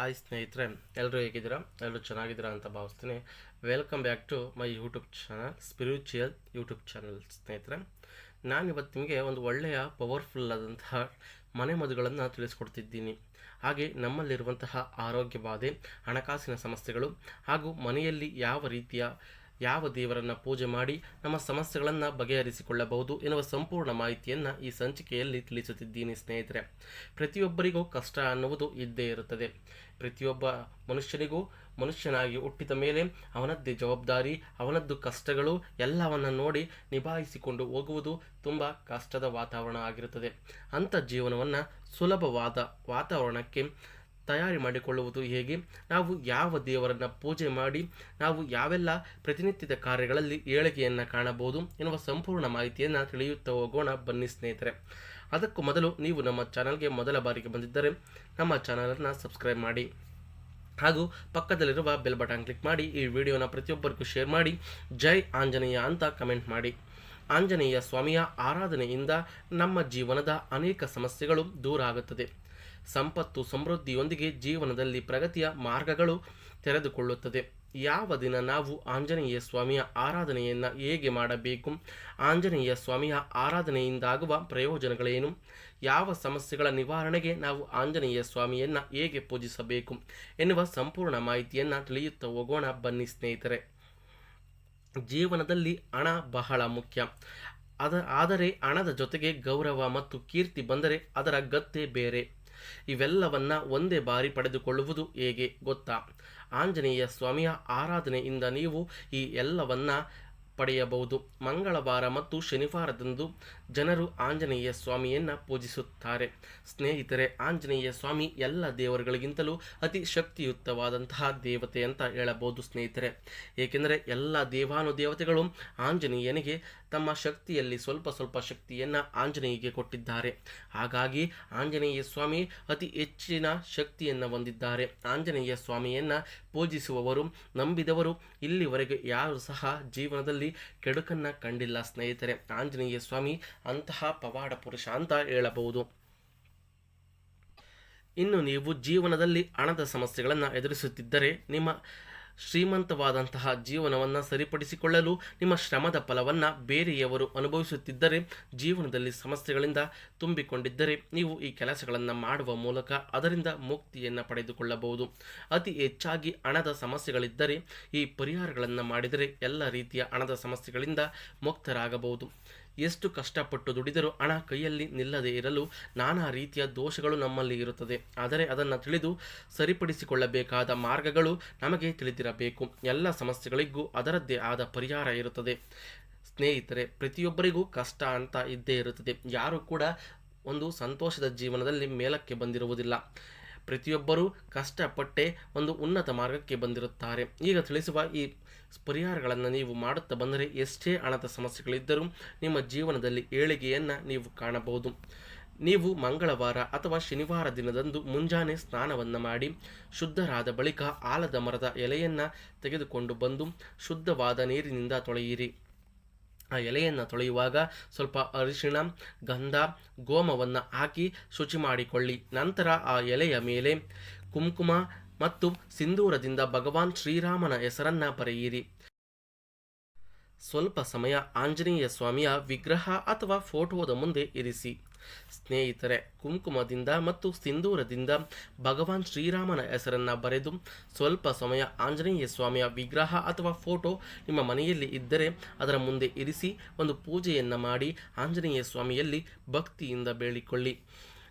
Hi ಸ್ನೇಹಿತರೆ ಎಲ್ಲರೂ ಹೇಗಿದ್ದೀರಾ? ಎಲ್ಲರೂ ಚೆನ್ನಾಗಿದ್ದೀರಾ ಅಂತ ಭಾವಿಸ್ತೀನಿ. Welcome back to my YouTube channel spiritual YouTube channel ಸ್ನೇಹಿತರೆ. ನಾನು ಇವತ್ತು ನಿಮಗೆ ಒಂದು ಒಳ್ಳೆಯ ಪವರ್ಫುಲ್ ಆದಂತಹ ಮನೆ ಮದ್ದುಗಳನ್ನು ತಿಳಿಸ್ಕೊಡ್ತಿದ್ದೀನಿ. ಹಾಗೆ ನಮ್ಮಲ್ಲಿರುವಂತಹ ಆರೋಗ್ಯ ಬಾಧೆ ಹಣಕಾಸಿನ ಸಮಸ್ಯೆಗಳು ಹಾಗೂ ಮನೆಯಲ್ಲಿ ಯಾವ ರೀತಿಯ ಯಾವ ದೇವರನ್ನ ಪೂಜೆ ಮಾಡಿ ನಮ್ಮ ಸಮಸ್ಯೆಗಳನ್ನು ಬಗೆಹರಿಸಿಕೊಳ್ಳಬಹುದು ಎನ್ನುವ ಸಂಪೂರ್ಣ ಮಾಹಿತಿಯನ್ನು ಈ ಸಂಚಿಕೆಯಲ್ಲಿ ತಿಳಿಸುತ್ತಿದ್ದೀನಿ ಸ್ನೇಹಿತರೆ. ಪ್ರತಿಯೊಬ್ಬರಿಗೂ ಕಷ್ಟ ಅನ್ನುವುದು ಇದ್ದೇ ಇರುತ್ತದೆ. ಪ್ರತಿಯೊಬ್ಬ ಮನುಷ್ಯನಿಗೂ ಮನುಷ್ಯನಾಗಿ ಹುಟ್ಟಿದ ಮೇಲೆ ಅವನದ್ದೇ ಜವಾಬ್ದಾರಿ, ಅವನದ್ದು ಕಷ್ಟಗಳು ಎಲ್ಲವನ್ನು ನೋಡಿ ನಿಭಾಯಿಸಿಕೊಂಡು ಹೋಗುವುದು ತುಂಬ ಕಷ್ಟದ ವಾತಾವರಣ ಆಗಿರುತ್ತದೆ. ಅಂಥ ಜೀವನವನ್ನು ಸುಲಭವಾದ ವಾತಾವರಣಕ್ಕೆ ತಯಾರಿ ಮಾಡಿಕೊಳ್ಳುವುದು ಹೇಗೆ? ನಾವು ಯಾವ ದೇವರನ್ನು ಪೂಜೆ ಮಾಡಿ, ನಾವು ಯಾವೆಲ್ಲ ಪ್ರತಿನಿತ್ಯದ ಕಾರ್ಯಗಳಲ್ಲಿ ಏಳಿಗೆಯನ್ನು ಕಾಣಬಹುದು ಎನ್ನುವ ಸಂಪೂರ್ಣ ಮಾಹಿತಿಯನ್ನು ತಿಳಿಯುತ್ತಾ ಹೋಗೋಣ ಬನ್ನಿ ಸ್ನೇಹಿತರೆ. ಅದಕ್ಕೂ ಮೊದಲು ನೀವು ನಮ್ಮ ಚಾನಲ್ಗೆ ಮೊದಲ ಬಾರಿಗೆ ಬಂದಿದ್ದರೆ ನಮ್ಮ ಚಾನಲನ್ನು ಸಬ್ಸ್ಕ್ರೈಬ್ ಮಾಡಿ. ಹಾಗೂ ಪಕ್ಕದಲ್ಲಿರುವ ಬೆಲ್ ಬಟನ್ ಕ್ಲಿಕ್ ಮಾಡಿ, ಈ ವಿಡಿಯೋನ ಪ್ರತಿಯೊಬ್ಬರಿಗೂ ಶೇರ್ ಮಾಡಿ, ಜೈ ಆಂಜನೇಯ ಅಂತ ಕಮೆಂಟ್ ಮಾಡಿ. ಆಂಜನೇಯ ಸ್ವಾಮಿಯ ಆರಾಧನೆಯಿಂದ ನಮ್ಮ ಜೀವನದ ಅನೇಕ ಸಮಸ್ಯೆಗಳು ದೂರ ಆಗುತ್ತದೆ. ಸಂಪತ್ತು ಸಮೃದ್ಧಿಯೊಂದಿಗೆ ಜೀವನದಲ್ಲಿ ಪ್ರಗತಿಯ ಮಾರ್ಗಗಳು ತೆರೆದುಕೊಳ್ಳುತ್ತದೆ. ಯಾವ ದಿನ ನಾವು ಆಂಜನೇಯ ಸ್ವಾಮಿಯ ಆರಾಧನೆಯನ್ನು ಹೇಗೆ ಮಾಡಬೇಕು? ಆಂಜನೇಯ ಸ್ವಾಮಿಯ ಆರಾಧನೆಯಿಂದಾಗುವ ಪ್ರಯೋಜನಗಳೇನು? ಯಾವ ಸಮಸ್ಯೆಗಳ ನಿವಾರಣೆಗೆ ನಾವು ಆಂಜನೇಯ ಸ್ವಾಮಿಯನ್ನು ಹೇಗೆ ಪೂಜಿಸಬೇಕು? ಎನ್ನುವ ಸಂಪೂರ್ಣ ಮಾಹಿತಿಯನ್ನು ತಿಳಿಯುತ್ತಾ ಹೋಗೋಣ. ಬನ್ನಿ ಸ್ನೇಹಿತರೆ. ಜೀವನದಲ್ಲಿ ಹಣ ಬಹಳ ಮುಖ್ಯ. ಅದ, ಆದರೆ ಹಣದ ಜೊತೆಗೆ ಗೌರವ ಮತ್ತು ಕೀರ್ತಿ ಬಂದರೆ ಅದರ ಗತ್ತೆ ಬೇರೆ. ಇವೆಲ್ಲವನ್ನ ಒಂದೇ ಬಾರಿ ಪಡೆದುಕೊಳ್ಳುವುದು ಹೇಗೆ ಗೊತ್ತಾ? ಆಂಜನೇಯ ಸ್ವಾಮಿಯ ಆರಾಧನೆಯಿಂದ ನೀವು ಈ ಎಲ್ಲವನ್ನ ಪಡೆಯಬಹುದು. ಮಂಗಳವಾರ ಮತ್ತು ಶನಿವಾರದಂದು ಜನರು ಆಂಜನೇಯ ಸ್ವಾಮಿಯನ್ನು ಪೂಜಿಸುತ್ತಾರೆ. ಸ್ನೇಹಿತರೆ, ಆಂಜನೇಯ ಸ್ವಾಮಿ ಎಲ್ಲ ದೇವರುಗಳಿಗಿಂತಲೂ ಅತಿ ಶಕ್ತಿಯುತವಾದಂತಹ ದೇವತೆ ಅಂತ ಹೇಳಬಹುದು ಸ್ನೇಹಿತರೆ. ಏಕೆಂದರೆ ಎಲ್ಲ ದೇವಾನುದೇವತೆಗಳು ಆಂಜನೇಯನಿಗೆ ತಮ್ಮ ಶಕ್ತಿಯಲ್ಲಿ ಸ್ವಲ್ಪ ಸ್ವಲ್ಪ ಶಕ್ತಿಯನ್ನು ಆಂಜನೇಯಿಗೆ ಕೊಟ್ಟಿದ್ದಾರೆ. ಹಾಗಾಗಿ ಆಂಜನೇಯ ಸ್ವಾಮಿ ಅತಿ ಹೆಚ್ಚಿನ ಶಕ್ತಿಯನ್ನು ಹೊಂದಿದ್ದಾರೆ. ಆಂಜನೇಯ ಸ್ವಾಮಿಯನ್ನು ಪೂಜಿಸುವವರು, ನಂಬಿದವರು ಇಲ್ಲಿವರೆಗೆ ಯಾರು ಸಹ ಜೀವನದಲ್ಲಿ ಕೆಡುಕನ್ನು ಕಂಡಿಲ್ಲ ಸ್ನೇಹಿತರೆ. ಆಂಜನೇಯ ಸ್ವಾಮಿ ಅಂತಹ ಪವಾಡ ಪುರುಷ ಅಂತ ಹೇಳಬಹುದು. ಇನ್ನು ನೀವು ಜೀವನದಲ್ಲಿ ಹಣದ ಸಮಸ್ಯೆಗಳನ್ನು ಎದುರಿಸುತ್ತಿದ್ದರೆ ನಿಮ್ಮ ಶ್ರೀಮಂತವಾದಂತಹ ಜೀವನವನ್ನು ಸರಿಪಡಿಸಿಕೊಳ್ಳಲು ನಿಮ್ಮ ಶ್ರಮದ ಫಲವನ್ನು ಬೇರೆಯವರು ಅನುಭವಿಸುತ್ತಿದ್ದರೆ, ಜೀವನದಲ್ಲಿ ಸಮಸ್ಯೆಗಳಿಂದ ತುಂಬಿಕೊಂಡಿದ್ದರೆ ನೀವು ಈ ಕೆಲಸಗಳನ್ನು ಮಾಡುವ ಮೂಲಕ ಅದರಿಂದ ಮುಕ್ತಿಯನ್ನು ಪಡೆದುಕೊಳ್ಳಬಹುದು. ಅತಿ ಹೆಚ್ಚಾಗಿ ಹಣದ ಸಮಸ್ಯೆಗಳಿದ್ದರೆ ಈ ಪರಿಹಾರಗಳನ್ನು ಮಾಡಿದರೆ ಎಲ್ಲ ರೀತಿಯ ಹಣದ ಸಮಸ್ಯೆಗಳಿಂದ ಮುಕ್ತರಾಗಬಹುದು. ಎಷ್ಟು ಕಷ್ಟಪಟ್ಟು ದುಡಿದರೂ ಹಣ ಕೈಯಲ್ಲಿ ನಿಲ್ಲದೇ ಇರಲು ನಾನಾ ರೀತಿಯ ದೋಷಗಳು ನಮ್ಮಲ್ಲಿ ಇರುತ್ತದೆ. ಆದರೆ ಅದನ್ನು ತಿಳಿದು ಸರಿಪಡಿಸಿಕೊಳ್ಳಬೇಕಾದ ಮಾರ್ಗಗಳು ನಮಗೆ ತಿಳಿದಿರಬೇಕು. ಎಲ್ಲ ಸಮಸ್ಯೆಗಳಿಗೂ ಅದರದ್ದೇ ಆದ ಪರಿಹಾರ ಇರುತ್ತದೆ. ಸ್ನೇಹಿತರೆ, ಪ್ರತಿಯೊಬ್ಬರಿಗೂ ಕಷ್ಟ ಅಂತ ಇದ್ದೇ ಇರುತ್ತದೆ. ಯಾರು ಕೂಡ ಒಂದು ಸಂತೋಷದ ಜೀವನದಲ್ಲಿ ಮೇಲಕ್ಕೆ ಬಂದಿರುವುದಿಲ್ಲ. ಪ್ರತಿಯೊಬ್ಬರೂ ಕಷ್ಟಪಟ್ಟೆ ಒಂದು ಉನ್ನತ ಮಾರ್ಗಕ್ಕೆ ಬಂದಿರುತ್ತಾರೆ. ಈಗ ತಿಳಿಸುವ ಈ ಪರಿಹಾರಗಳನ್ನು ನೀವು ಮಾಡುತ್ತಾ ಬಂದರೆ ಎಷ್ಟೇ ಹಣದ ಸಮಸ್ಯೆಗಳಿದ್ದರೂ ನಿಮ್ಮ ಜೀವನದಲ್ಲಿ ಏಳಿಗೆಯನ್ನು ನೀವು ಕಾಣಬಹುದು. ನೀವು ಮಂಗಳವಾರ ಅಥವಾ ಶನಿವಾರ ದಿನದಂದು ಮುಂಜಾನೆ ಸ್ನಾನವನ್ನು ಮಾಡಿ, ಶುದ್ಧರಾದ ಬಳಿಕ ಆಲದ ಮರದ ಎಲೆಯನ್ನು ತೆಗೆದುಕೊಂಡು ಬಂದು ಶುದ್ಧವಾದ ನೀರಿನಿಂದ ತೊಳೆಯಿರಿ. ಆ ಎಲೆಯನ್ನು ತೊಳೆಯುವಾಗ ಸ್ವಲ್ಪ ಅರಿಶಿಣ, ಗಂಧ, ಗೋಮವನ್ನು ಹಾಕಿ ಶುಚಿ ಮಾಡಿಕೊಳ್ಳಿ. ನಂತರ ಆ ಎಲೆಯ ಮೇಲೆ ಕುಂಕುಮ ಮತ್ತು ಸಿಂಧೂರದಿಂದ ಭಗವಾನ್ ಶ್ರೀರಾಮನ ಹೆಸರನ್ನ ಬರೆಯಿರಿ. ಸ್ವಲ್ಪ ಸಮಯ ಆಂಜನೇಯ ಸ್ವಾಮಿಯ ವಿಗ್ರಹ ಅಥವಾ ಫೋಟೋದ ಮುಂದೆ ಇರಿಸಿ. ಸ್ನೇಹಿತರೆ, ಕುಂಕುಮದಿಂದ ಮತ್ತು ಸಿಂಧೂರದಿಂದ ಭಗವಾನ್ ಶ್ರೀರಾಮನ ಹೆಸರನ್ನು ಬರೆದು ಸ್ವಲ್ಪ ಸಮಯ ಆಂಜನೇಯ ಸ್ವಾಮಿಯ ವಿಗ್ರಹ ಅಥವಾ ಫೋಟೋ ನಿಮ್ಮ ಮನೆಯಲ್ಲಿ ಇದ್ದರೆ ಅದರ ಮುಂದೆ ಇರಿಸಿ ಒಂದು ಪೂಜೆಯನ್ನು ಮಾಡಿ ಆಂಜನೇಯ ಸ್ವಾಮಿಯಲ್ಲಿ ಭಕ್ತಿಯಿಂದ ಬೇಳಿಕೊಳ್ಳಿ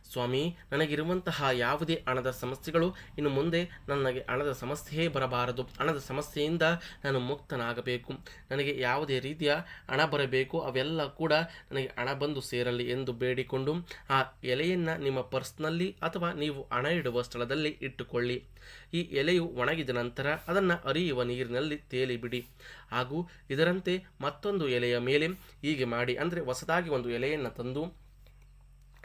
ಸ್ವಾಮಿ, ನನಗಿರುವಂತಹ ಯಾವುದೇ ಹಣದ ಸಮಸ್ಯೆಗಳು ಇನ್ನು ಮುಂದೆ ನನಗೆ ಹಣದ ಸಮಸ್ಯೆಯೇ ಬರಬಾರದು. ಹಣದ ಸಮಸ್ಯೆಯಿಂದ ನಾನು ಮುಕ್ತನಾಗಬೇಕು. ನನಗೆ ಯಾವುದೇ ರೀತಿಯ ಹಣ ಬರಬೇಕು, ಅವೆಲ್ಲ ಕೂಡ ನನಗೆ ಹಣ ಬಂದು ಸೇರಲಿ ಎಂದು ಬೇಡಿಕೊಂಡು, ಆ ಎಲೆಯನ್ನು ನಿಮ್ಮ ಪರ್ಸ್ನಲ್ಲಿ ಅಥವಾ ನೀವು ಹಣ ಇಡುವ ಸ್ಥಳದಲ್ಲಿ ಇಟ್ಟುಕೊಳ್ಳಿ. ಈ ಎಲೆಯು ಒಣಗಿದ ನಂತರ ಅದನ್ನು ಅರಿಯುವ ನೀರಿನಲ್ಲಿ ತೇಲಿಬಿಡಿ. ಹಾಗೂ ಇದರಂತೆ ಮತ್ತೊಂದು ಎಲೆಯ ಮೇಲೆ ಹೀಗೆ ಮಾಡಿ, ಅಂದರೆ ಹೊಸದಾಗಿ ಒಂದು ಎಲೆಯನ್ನು ತಂದು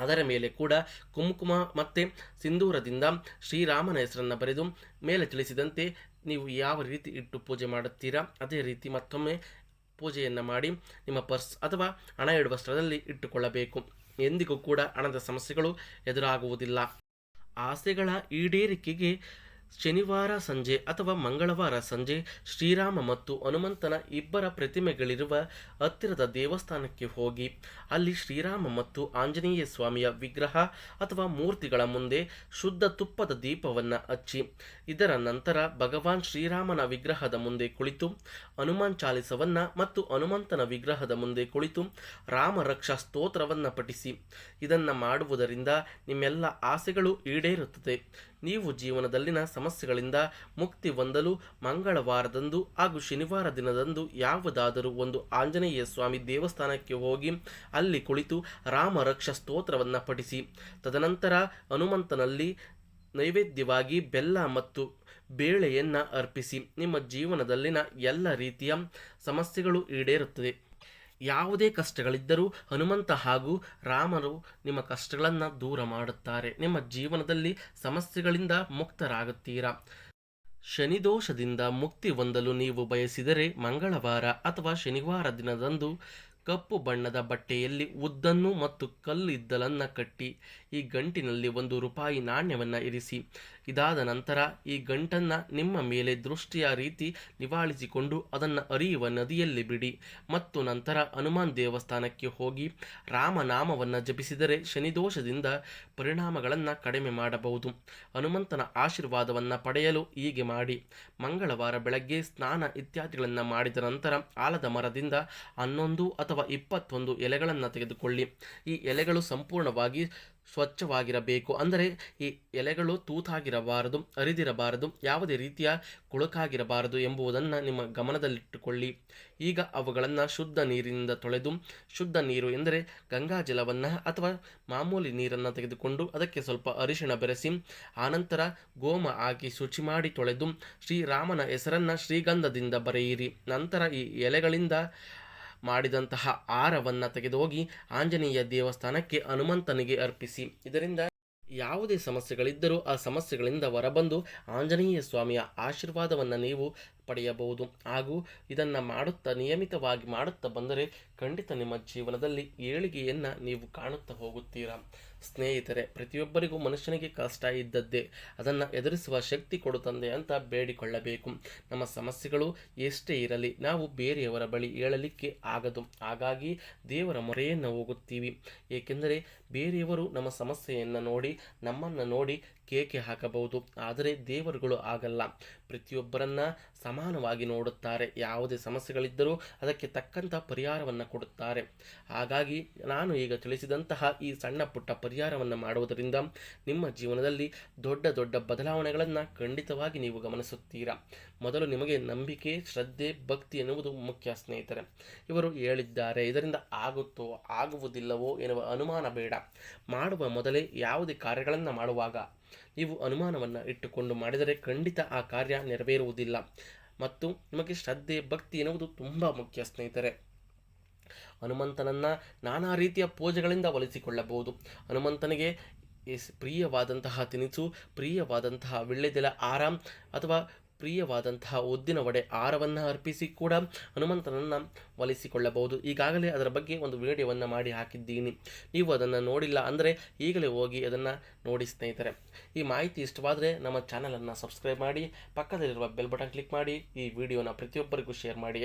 ಅದರ ಮೇಲೆ ಕೂಡ ಕುಂಕುಮ ಮತ್ತು ಸಿಂಧೂರದಿಂದ ಶ್ರೀರಾಮನ ಹೆಸರನ್ನು ಬರೆದು ಮೇಲೆ ತಿಳಿಸಿದಂತೆ ನೀವು ಯಾವ ರೀತಿ ಇಟ್ಟು ಪೂಜೆ ಮಾಡುತ್ತೀರಾ, ಅದೇ ರೀತಿ ಮತ್ತೊಮ್ಮೆ ಪೂಜೆಯನ್ನು ಮಾಡಿ ನಿಮ್ಮ ಪರ್ಸ್ ಅಥವಾ ಹಣ ಇಡುವ ಸ್ಥಳದಲ್ಲಿ ಇಟ್ಟುಕೊಳ್ಳಬೇಕು. ಎಂದಿಗೂ ಕೂಡ ಹಣದ ಸಮಸ್ಯೆಗಳು ಎದುರಾಗುವುದಿಲ್ಲ. ಆಸೆಗಳ ಈಡೇರಿಕೆಗೆ ಶನಿವಾರ ಸಂಜೆ ಅಥವಾ ಮಂಗಳವಾರ ಸಂಜೆ ಶ್ರೀರಾಮ ಮತ್ತು ಹನುಮಂತನ ಇಬ್ಬರ ಪ್ರತಿಮೆಗಳಿರುವ ಹತ್ತಿರದ ದೇವಸ್ಥಾನಕ್ಕೆ ಹೋಗಿ, ಅಲ್ಲಿ ಶ್ರೀರಾಮ ಮತ್ತು ಆಂಜನೇಯ ಸ್ವಾಮಿಯ ವಿಗ್ರಹ ಅಥವಾ ಮೂರ್ತಿಗಳ ಮುಂದೆ ಶುದ್ಧ ತುಪ್ಪದ ದೀಪವನ್ನು ಹಚ್ಚಿ, ಇದರ ನಂತರ ಭಗವಾನ್ ಶ್ರೀರಾಮನ ವಿಗ್ರಹದ ಮುಂದೆ ಕುಳಿತು, ಹನುಮಾನ್ ಚಾಲಿಸವನ್ನ ಮತ್ತು ಹನುಮಂತನ ವಿಗ್ರಹದ ಮುಂದೆ ಕುಳಿತು ರಾಮ ರಕ್ಷಾ ಸ್ತೋತ್ರವನ್ನು ಪಠಿಸಿ. ಇದನ್ನು ಮಾಡುವುದರಿಂದ ನಿಮ್ಮೆಲ್ಲ ಆಸೆಗಳು ಈಡೇರುತ್ತದೆ. ನೀವು ಜೀವನದಲ್ಲಿನ ಸಮಸ್ಯೆಗಳಿಂದ ಮುಕ್ತಿ ಹೊಂದಲು ಮಂಗಳವಾರದಂದು ಹಾಗೂ ಶನಿವಾರ ದಿನದಂದು ಯಾವುದಾದರೂ ಒಂದು ಆಂಜನೇಯ ಸ್ವಾಮಿ ದೇವಸ್ಥಾನಕ್ಕೆ ಹೋಗಿ ಅಲ್ಲಿ ಕುಳಿತು ರಾಮ ರಕ್ಷ ಸ್ತೋತ್ರವನ್ನು ಪಠಿಸಿ. ತದನಂತರ ಹನುಮಂತನಲ್ಲಿ ನೈವೇದ್ಯವಾಗಿ ಬೆಲ್ಲ ಮತ್ತು ಬೇಳೆಯನ್ನು ಅರ್ಪಿಸಿ. ನಿಮ್ಮ ಜೀವನದಲ್ಲಿನ ಎಲ್ಲ ರೀತಿಯ ಸಮಸ್ಯೆಗಳು ಈಡೇರುತ್ತದೆ. ಯಾವುದೇ ಕಷ್ಟಗಳಿದ್ದರೂ ಹನುಮಂತ ಹಾಗೂ ರಾಮರು ನಿಮ್ಮ ಕಷ್ಟಗಳನ್ನು ದೂರ ಮಾಡುತ್ತಾರೆ. ನಿಮ್ಮ ಜೀವನದಲ್ಲಿ ಸಮಸ್ಯೆಗಳಿಂದ ಮುಕ್ತರಾಗುತ್ತೀರಾ? ಶನಿದೋಷದಿಂದ ಮುಕ್ತಿ ಹೊಂದಲು ನೀವು ಬಯಸಿದರೆ ಮಂಗಳವಾರ ಅಥವಾ ಶನಿವಾರ ದಿನದಂದು ಕಪ್ಪು ಬಣ್ಣದ ಬಟ್ಟೆಯಲ್ಲಿ ಉದ್ದನ್ನು ಮತ್ತು ಕಲ್ಲಿದ್ದಲನ್ನು ಕಟ್ಟಿ ಈ ಗಂಟಿನಲ್ಲಿ ಒಂದು ರೂಪಾಯಿ ನಾಣ್ಯವನ್ನು ಇರಿಸಿ. ಇದಾದ ನಂತರ ಈ ಗಂಟನ್ನು ನಿಮ್ಮ ಮೇಲೆ ದೃಷ್ಟಿಯ ರೀತಿ ನಿವಾಳಿಸಿಕೊಂಡು ಅದನ್ನು ಅರಿಯುವ ನದಿಯಲ್ಲಿ ಬಿಡಿ. ಮತ್ತು ನಂತರ ಹನುಮಾನ್ ದೇವಸ್ಥಾನಕ್ಕೆ ಹೋಗಿ ರಾಮನಾಮವನ್ನು ಜಪಿಸಿದರೆ ಶನಿದೋಷದಿಂದ ಪರಿಣಾಮಗಳನ್ನು ಕಡಿಮೆ ಮಾಡಬಹುದು. ಹನುಮಂತನ ಆಶೀರ್ವಾದವನ್ನು ಪಡೆಯಲು ಹೀಗೆ ಮಾಡಿ. ಮಂಗಳವಾರ ಬೆಳಗ್ಗೆ ಸ್ನಾನ ಇತ್ಯಾದಿಗಳನ್ನು ಮಾಡಿದ ನಂತರ ಆಲದ ಮರದಿಂದ ಹನ್ನೊಂದು ಅಥವಾ ಇಪ್ಪತ್ತೊಂದು ಎಲೆಗಳನ್ನು ತೆಗೆದುಕೊಳ್ಳಿ. ಈ ಎಲೆಗಳು ಸಂಪೂರ್ಣವಾಗಿ ಸ್ವಚ್ಛವಾಗಿರಬೇಕು. ಅಂದರೆ ಈ ಎಲೆಗಳು ತೂತಾಗಿರಬಾರದು ಅರಿದಿರಬಾರದು ಯಾವುದೇ ರೀತಿಯ ಕುಳುಕಾಗಿರಬಾರದು ಎಂಬುದನ್ನು ನಿಮ್ಮ ಗಮನದಲ್ಲಿಟ್ಟುಕೊಳ್ಳಿ. ಈಗ ಅವುಗಳನ್ನು ಶುದ್ಧ ನೀರಿನಿಂದ ತೊಳೆದು, ಶುದ್ಧ ನೀರು ಎಂದರೆ ಗಂಗಾ ಜಲವನ್ನು ಅಥವಾ ಮಾಮೂಲಿ ನೀರನ್ನು ತೆಗೆದುಕೊಂಡು ಅದಕ್ಕೆ ಸ್ವಲ್ಪ ಅರಿಶಿಣ ಬೆರೆಸಿ, ಆನಂತರ ಗೋಮ ಹಾಕಿ ಶುಚಿ ಮಾಡಿ ತೊಳೆದು ಶ್ರೀರಾಮನ ಹೆಸರನ್ನು ಶ್ರೀಗಂಧದಿಂದ ಬರೆಯಿರಿ. ನಂತರ ಈ ಎಲೆಗಳಿಂದ ಮಾಡಿದಂತಹ ಆರವನ್ನು ತೆಗೆದುಹೋಗಿ ಆಂಜನೇಯ ದೇವಸ್ಥಾನಕ್ಕೆ ಹನುಮಂತನಿಗೆ ಅರ್ಪಿಸಿ. ಇದರಿಂದ ಯಾವುದೇ ಸಮಸ್ಯೆಗಳಿದ್ದರೂ ಆ ಸಮಸ್ಯೆಗಳಿಂದ ಹೊರಬಂದು ಆಂಜನೇಯ ಸ್ವಾಮಿಯ ಆಶೀರ್ವಾದವನ್ನು ನೀವು ಪಡೆಯಬಹುದು. ಹಾಗೂ ಇದನ್ನು ಮಾಡುತ್ತಾ ನಿಯಮಿತವಾಗಿ ಮಾಡುತ್ತಾ ಬಂದರೆ ಖಂಡಿತ ನಿಮ್ಮ ಜೀವನದಲ್ಲಿ ಏಳಿಗೆಯನ್ನು ನೀವು ಕಾಣುತ್ತಾ ಹೋಗುತ್ತೀರಾ. ಸ್ನೇಹಿತರೆ, ಪ್ರತಿಯೊಬ್ಬರಿಗೂ ಮನುಷ್ಯನಿಗೆ ಕಷ್ಟ ಇದ್ದದ್ದೇ, ಅದನ್ನು ಎದುರಿಸುವ ಶಕ್ತಿ ಕೊಡುತ್ತಂದೆ ತಂದೆ ಅಂತ ಬೇಡಿಕೊಳ್ಳಬೇಕು. ನಮ್ಮ ಸಮಸ್ಯೆಗಳು ಎಷ್ಟೇ ಇರಲಿ, ನಾವು ಬೇರೆಯವರ ಬಳಿ ಹೇಳಲಿಕ್ಕೆ ಆಗದು. ಹಾಗಾಗಿ ದೇವರ ಮೊರೆಯನ್ನು ಹೋಗುತ್ತೀವಿ. ಏಕೆಂದರೆ, ಬೇರೆಯವರು ನಮ್ಮ ಸಮಸ್ಯೆಯನ್ನು ನೋಡಿ, ನಮ್ಮನ್ನು ನೋಡಿ ಕೇಕೆ ಹಾಕಬಹುದು. ಆದರೆ ದೇವರುಗಳು ಆಗಲ್ಲ. ಪ್ರತಿಯೊಬ್ಬರನ್ನ ಸಮಾನವಾಗಿ ನೋಡುತ್ತಾರೆ. ಯಾವುದೇ ಸಮಸ್ಯೆಗಳಿದ್ದರೂ ಅದಕ್ಕೆ ತಕ್ಕಂಥ ಪರಿಹಾರವನ್ನು ಕೊಡುತ್ತಾರೆ. ಹಾಗಾಗಿ ನಾನು ಈಗ ತಿಳಿಸಿದಂತಹ ಈ ಸಣ್ಣ ಪುಟ್ಟ ಪರಿಹಾರವನ್ನು ಮಾಡುವುದರಿಂದ ನಿಮ್ಮ ಜೀವನದಲ್ಲಿ ದೊಡ್ಡ ದೊಡ್ಡ ಬದಲಾವಣೆಗಳನ್ನು ಖಂಡಿತವಾಗಿ ನೀವು ಗಮನಿಸುತ್ತೀರಾ? ಮೊದಲು ನಿಮಗೆ ನಂಬಿಕೆ, ಶ್ರದ್ಧೆ, ಭಕ್ತಿ ಎನ್ನುವುದು ಮುಖ್ಯ ಸ್ನೇಹಿತರೆ. ಇವರು ಹೇಳಿದ್ದಾರೆ, ಇದರಿಂದ ಆಗುತ್ತೋ, ಆಗುವುದಿಲ್ಲವೋ ಎನ್ನುವ ಅನುಮಾನ ಬೇಡ. ಮಾಡುವ ಮೊದಲೇ ಯಾವುದೇ ಕಾರ್ಯಗಳನ್ನು ಮಾಡುವಾಗ ನೀವು ಅನುಮಾನವನ್ನು ಇಟ್ಟುಕೊಂಡು ಮಾಡಿದರೆ ಖಂಡಿತ ಆ ಕಾರ್ಯ ನೆರವೇರುವುದಿಲ್ಲ. ಮತ್ತು ನಿಮಗೆ ಶ್ರದ್ಧೆ, ಭಕ್ತಿ ಎನ್ನುವುದು ತುಂಬ ಮುಖ್ಯ ಸ್ನೇಹಿತರೆ. ಹನುಮಂತನನ್ನು ನಾನಾ ರೀತಿಯ ಪೂಜೆಗಳಿಂದ ಒಲಿಸಿಕೊಳ್ಳಬಹುದು. ಹನುಮಂತನಿಗೆ ಪ್ರಿಯವಾದಂತಹ ತಿನಿಸು, ಪ್ರಿಯವಾದಂತಹ ವಿಳ್ಳೆದೆಲೆ ಆರಾಮ್ ಅಥವಾ ಪ್ರಿಯವಾದಂತಹ ಉದ್ದಿನ ವಡೆ ಆರವನ್ನು ಅರ್ಪಿಸಿ ಕೂಡ ಹನುಮಂತನನ್ನು ಒಲಿಸಿಕೊಳ್ಳಬಹುದು. ಈಗಾಗಲೇ ಅದರ ಬಗ್ಗೆ ಒಂದು ವಿಡಿಯೋವನ್ನು ಮಾಡಿ ಹಾಕಿದ್ದೀನಿ. ನೀವು ಅದನ್ನು ನೋಡಿಲ್ಲ ಅಂದರೆ ಈಗಲೇ ಹೋಗಿ ಅದನ್ನು ನೋಡಿ ಸ್ನೇಹಿತರೆ. ಈ ಮಾಹಿತಿ ಇಷ್ಟವಾದರೆ ನಮ್ಮ ಚಾನಲನ್ನು ಸಬ್ಸ್ಕ್ರೈಬ್ ಮಾಡಿ, ಪಕ್ಕದಲ್ಲಿರುವ ಬೆಲ್ ಬಟನ್ ಕ್ಲಿಕ್ ಮಾಡಿ, ಈ ವಿಡಿಯೋನ ಪ್ರತಿಯೊಬ್ಬರಿಗೂ ಶೇರ್ ಮಾಡಿ.